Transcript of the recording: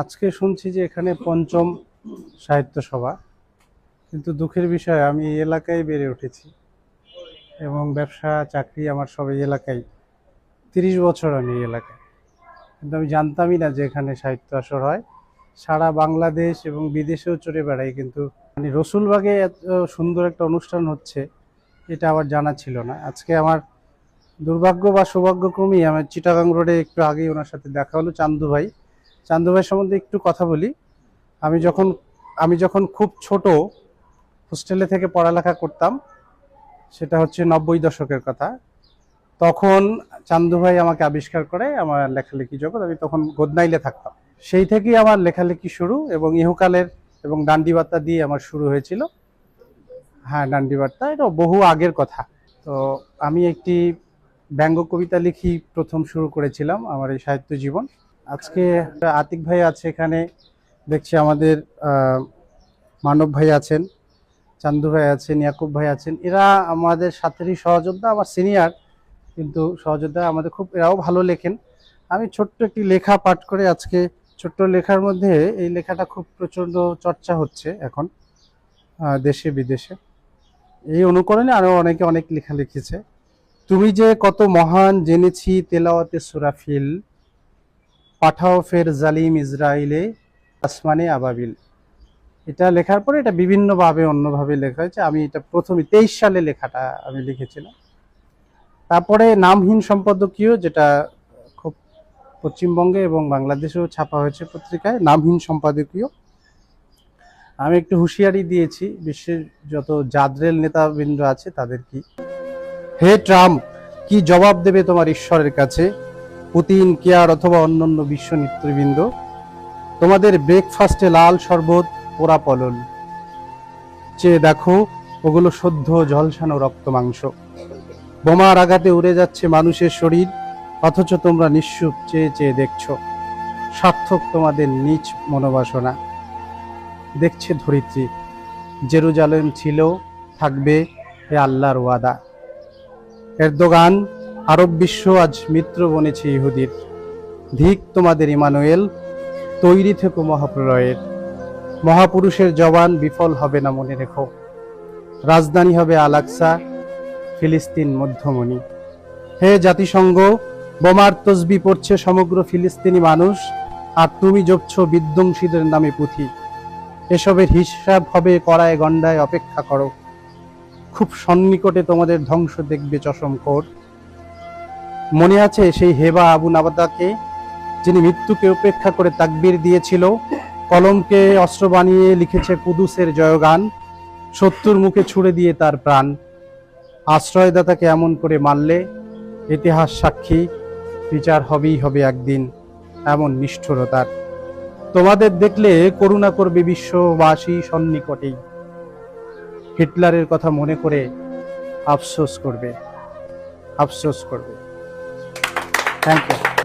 আজকে শুনছি যে এখানে পঞ্চম সাহিত্য সভা কিন্তু দুঃখের বিষয়, আমি এই এলাকায় বেড়ে উঠেছি এবং ব্যবসা, চাকরি আমার সব এই এলাকায়। তিরিশ বছর আমি এই এলাকায়। কিন্তু আমি জানতামই না যে এখানে সাহিত্য আসর হয়। সারা বাংলাদেশ এবং বিদেশেও চড়ে বেড়াই, কিন্তু মানে রসুলবাগে এত সুন্দর একটা অনুষ্ঠান হচ্ছে, এটা আমার জানা ছিল না। আজকে আমার দুর্ভাগ্য বা সৌভাগ্যক্রমেই আমার চিটাগাং রোডে একটু আগেই ওনার সাথে দেখা হলো, চান্দু ভাই। চান্দু ভাই সম্বন্ধে একটু কথা বলি। আমি যখন আমি যখন খুব ছোট, হোস্টেলে থেকে পড়ালেখা করতাম, সেটা হচ্ছে নব্বই দশকের কথা। তখন চান্দু ভাই আমাকে আবিষ্কার করে আমার লেখালেখি জগৎ, আমি তখন গোদনাইলে থাকতাম। সেই থেকেই আমার লেখালেখি শুরু এবং ইহুকালের এবং ডান্ডি বার্তা দিয়ে আমার শুরু হয়েছিল। হ্যাঁ ডান্ডি বার্তা, এটা বহু আগের কথা। তো আমি একটি ব্যঙ্গ কবিতা লিখি প্রথম শুরু করেছিলাম আমার এই সাহিত্য জীবন। আজকে আতিক ভাই আছে এখানে। দেখছি আমাদের মানব ভাই আছেন, চান্দু ভাই আছেন, ইয়াকুব ভাই আছেন। এরা আমাদের সাথেরই সহযোদ্ধা, আমার সিনিয়র, কিন্তু সহযোদ্ধা আমাদের খুব, এরাও ভালো লেখেন। আমি ছোট্ট একটি লেখা পাঠ করে আজকে, ছোট্ট লেখার মধ্যে এই লেখাটা খুব প্রচণ্ড চর্চা হচ্ছে এখন দেশে, বিদেশে। এই অনুকরণে আরও অনেকে অনেক লেখা লিখেছে। তুমি যে কত মহান জেনেছি তেলাওয়াতে সুরাফিল পাঠাও ফের জালিম ইসরায়েলে আসমানে আবাবিল। এটা লেখার পরে এটা বিভিন্নভাবে অন্যভাবে লেখা হয়েছে। আমি এটা প্রথমে তেইশ সালে লেখাটা আমি লিখেছিলাম। তারপরে নামহীন সম্পাদকীয়, যেটা খুব পশ্চিমবঙ্গে এবং বাংলাদেশেও ছাপা হয়েছে পত্রিকায়, নামহীন সম্পাদকীয়। আমি একটু হুঁশিয়ারি দিয়েছি, বিশ্বের যত জাদরেল নেতাবৃন্দ আছে তাদের কি। হে ট্রাম্প, কি জবাব দেবে তোমার ঈশ্বরের কাছে? পুতিন, কেয়ার অথবা অন্যান্য বিশ্ব নেতৃবৃন্দ, তোমাদের ব্রেকফাস্টে লাল শরবত, পোড়া পলল। চেয়ে দেখো, ওগুলো সদ্য ঝলসানো রক্ত মাংস। বোমার আঘাতে উড়ে যাচ্ছে মানুষের শরীর, অথচ তোমরা নিঃসুপ চেয়ে চেয়ে দেখছ। সার্থক তোমাদের নিচ মনোবাসনা। দেখছে ধরিত্রী, জেরুজালেম ছিল, থাকবে এ আল্লাহর ওয়াদা। এর এরদোগান আরব বিশ্ব আজ মিত্র বনেছে ইহুদির। ধিক তোমাদের ইমানুয়েল, তৈরি থেকো মহাপ্রলয়ের। মহাপুরুষের জবান বিফল হবে না মনে রেখো। রাজধানী হবে আলাক্সা ফিলিস্তিন মধ্যমণি। হে জাতিসংঘ, বোমার তসবি পড়ছে সমগ্র ফিলিস্তিনি মানুষ, আর তুমি জপছ বিধ্বংসীদের নামে পুঁথি। এসবের হিসাব হবে কড়ায় গন্ডায় অপেক্ষা করো। খুব সন্নিকটে তোমাদের ধ্বংস দেখবে চশমকোর মনে আছে সেই হেবা আবু নাবাদাকে, যিনি মৃত্যুকে উপেক্ষা করে তাকবির দিয়েছিল? কলমকে অস্ত্র বানিয়ে লিখেছে কুদুসের জয়গান, শত্রুর মুখে ছুড়ে দিয়ে তার প্রাণ। আশ্রয়দাতাকে এমন করে মারলে ইতিহাস সাক্ষী, বিচার হবেই হবে একদিন, এমন নিষ্ঠুরতার। তোমাদের দেখলে করুণা করবে বিশ্ববাসী সন্নিকটেই। হিটলারের কথা মনে করে আফসোস করবে আফসোস করবে। Thank you.